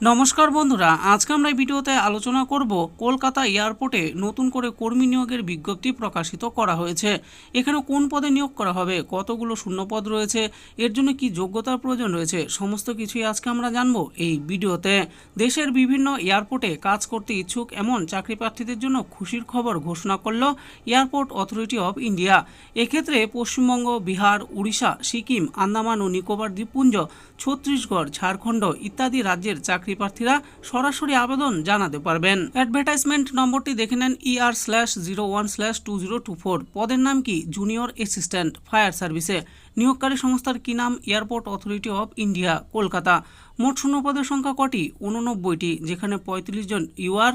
নমস্কার বন্ধুরা, আজকে আমরা এই ভিডিওতে আলোচনা করব কলকাতা এয়ারপোর্টে নতুন করে কর্মী নিয়োগের বিজ্ঞপ্তি প্রকাশিত করা হয়েছে। এখানে কোন পদে নিয়োগ করা হবে, কতগুলো শূন্যপদ রয়েছে, এর জন্য কি যোগ্যতার প্রয়োজন রয়েছে, সমস্ত কিছুই আজকে আমরা জানব এই ভিডিওতে। দেশের বিভিন্ন এয়ারপোর্টে কাজ করতে ইচ্ছুক এমন চাকরি প্রার্থীদের জন্য খুশির খবর ঘোষণা করল এয়ারপোর্ট অথরিটি অফ ইন্ডিয়া। এক্ষেত্রে পশ্চিমবঙ্গ, বিহার, উড়িষ্যা, সিকিম, আন্দামান ও নিকোবর দ্বীপপুঞ্জ, ছত্তিশগড়, ঝাড়খণ্ড ইত্যাদি রাজ্যের চাকরি প্রার্থীরা সরাসরি আবেদন জানাতে পারবেন। অ্যাডভার্টাইজমেন্ট নম্বরটি দেখে নেন ER slash zero one slash two zero two four পদের নাম কি? জুনিয়র অ্যাসিস্ট্যান্ট ফায়ার সার্ভিসে নিয়োগকারী সংস্থার কি নাম airport authority of India, Kolkata? মোট শূন্য পদের সংখ্যা কটি? উননব্বইটি যেখানে পঁয়ত্রিশ জন ইউআর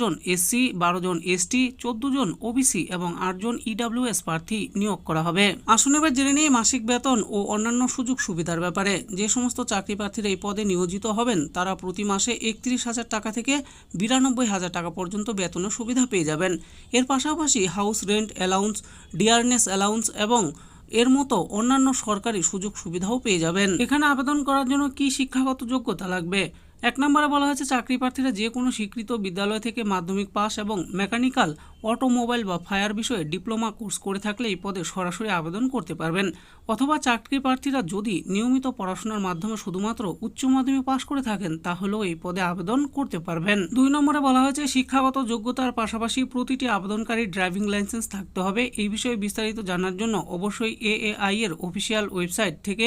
জন এসসি, বারো জন এসটি, চোদ্দ জন ওবিসি এবং আটজন ইডাব্লিউএস প্রার্থী নিয়োগ করা হবে। আসুন এবার জেনে নিয়ে মাসিক বেতন ও অন্যান্য সুযোগ সুবিধার ব্যাপারে। যে সমস্ত চাকরি প্রার্থীরা এই পদে নিয়োজিত হবেন, তারা প্রতি মাসে একত্রিশ হাজার টাকা থেকে বিরানব্বই হাজার টাকা পর্যন্ত বেতনের সুবিধা পেয়ে যাবেন। এর পাশাপাশি house rent allowance, dearness allowance এবং এর মতো অন্যান্য সরকারি সুযোগ সুবিধাও পেয়ে যাবেন। এখানে আবেদন করার জন্য কি শিক্ষাগত যোগ্যতা লাগবে? এক নম্বরে বলা হয়েছে চাকরি প্রার্থীরা যে কোনো স্বীকৃত বিদ্যালয় থেকে মাধ্যমিক পাস এবং মেকানিক্যাল, অটোমোবাইল বা ফায়ার বিষয়ে ডিপ্লোমা কোর্স করে থাকলে এই পদে সরাসরি আবেদন করতে পারবেন। অথবা চাকরি প্রার্থীরা যদি নিয়মিত পড়াশোনার মাধ্যমে শুধুমাত্র উচ্চ মাধ্যমিক পাস করে থাকেন, তাহলেও এই পদে আবেদন করতে পারবেন। দুই নম্বরে বলা হয়েছে, শিক্ষাগত যোগ্যতার পাশাপাশি প্রতিটি আবেদনকারী ড্রাইভিং লাইসেন্স থাকতে হবে। এই বিষয়ে বিস্তারিত জানার জন্য অবশ্যই এএআই এর অফিসিয়াল ওয়েবসাইট থেকে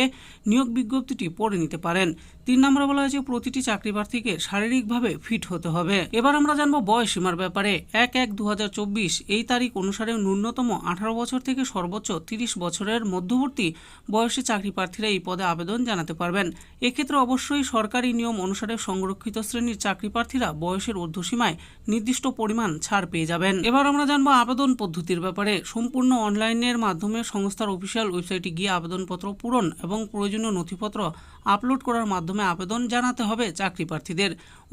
নিয়োগ বিজ্ঞপ্তিটি পড়ে নিতে পারেন। তিন নম্বরে বলা হয়েছে, প্রতিটি চাকরি প্রার্থীকে শারীরিকভাবে ফিট হতে হবে। এবার আমরা জানব বয়স সীমার ব্যাপারে। এক এক দু এই তারিখ অনুসারে ন্যূনতম আঠারো বছর থেকে সর্বোচ্চ তিরিশ বছরের মধ্যবর্তী বয়সী চাকরি প্রার্থীরা এই পদে আবেদন জানাতে পারবেন। এক্ষেত্রে অবশ্যই সরকারি নিয়ম অনুসারে সংরক্ষিত শ্রেণির চাকরি প্রার্থীরা বয়সের ঊর্ধ্বসীমায় নির্দিষ্ট পরিমাণ ছাড় পেয়ে যাবেন। এবার আমরা জানব আবেদন পদ্ধতির ব্যাপারে। সম্পূর্ণ অনলাইনের মাধ্যমে সংস্থার অফিসিয়াল ওয়েবসাইটে গিয়ে আবেদনপত্র পূরণ এবং প্রয়োজনীয় নথিপত্র আপলোড করার মাধ্যমে আবেদন জানাতে হবে চাকরি প্রার্থীদের।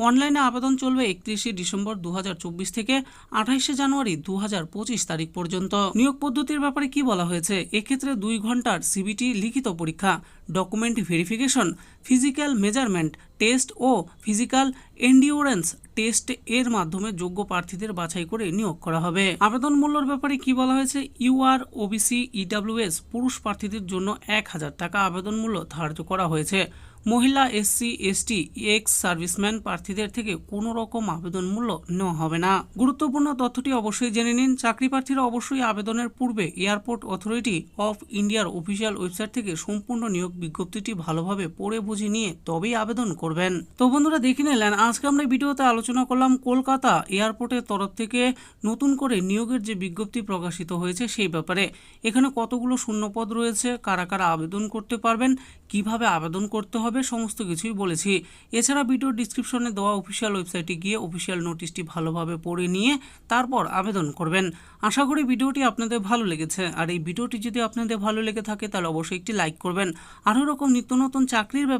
অনলাইনে আবেদন চলবে একত্রিশে ডিসেম্বর দু হাজার চব্বিশ থেকে আঠাইশে জানুয়ারি দু হাজার পঁচিশ তারিখ পর্যন্ত। নিয়োগ পদ্ধতির ব্যাপারে কি বলা হয়েছে? এক্ষেত্রে দুই ঘণ্টার সিবিটি লিখিত পরীক্ষা, document verification physical measurement test ও ফিজিক্যাল এন্ডিওরেন্স টেস্ট এর মাধ্যমে যোগ্য প্রার্থীদের বাছাই করে নিয়োগ করা হবে। আবেদন মূল্যের ব্যাপারে কি বলা হয়েছে? ইউআর ওবিসি ইডাব্লিউএস পুরুষ প্রার্থীদের জন্য এক হাজার টাকা আবেদন মূল্য ধার্য করা হয়েছে। মহিলা এসসি এসটি এক্স সার্ভিসম্যান প্রার্থীদের থেকে কোনো রকম আবেদন মূল্য নেওয়া হবে না। গুরুত্বপূর্ণ তথ্যটি অবশ্যই জেনে নিন। চাকরি প্রার্থীরা অবশ্যই আবেদনের পূর্বে এয়ারপোর্ট অথরিটি অফ ইন্ডিয়ার অফিসিয়াল ওয়েবসাইট থেকে সম্পূর্ণ নিয়োগ বিজ্ঞপ্তিটি ভালোভাবে পড়ে বুঝে নিয়ে তবেই আবেদন করবেন। তো বন্ধুরা দেখে নিলেন, আজকে আমরা ভিডিওতে আলোচনা করলাম কলকাতা এয়ারপোর্টের তরফ থেকে নতুন করে নিয়োগের যে বিজ্ঞপ্তি প্রকাশিত হয়েছে সেই ব্যাপারে। এখানে কতগুলো শূন্যপদ রয়েছে, কারা কারা আবেদন করতে পারবেন, কীভাবে আবেদন করতে হবে, সমস্ত কিছুই বলেছি। এছাড়া ভিডিও ডিসক্রিপশনে দেওয়া অফিসিয়াল ওয়েবসাইটে গিয়ে অফিসিয়াল নোটিশটি ভালোভাবে পড়ে নিয়ে তারপর আবেদন করবেন। আশা করি ভিডিওটি আপনাদের ভালো লেগেছে। আর এই ভিডিওটি যদি আপনাদের ভালো লেগে থাকে, তাহলে অবশ্যই একটি লাইক করবেন। আরও রকম নিত্য নতুন চাকরির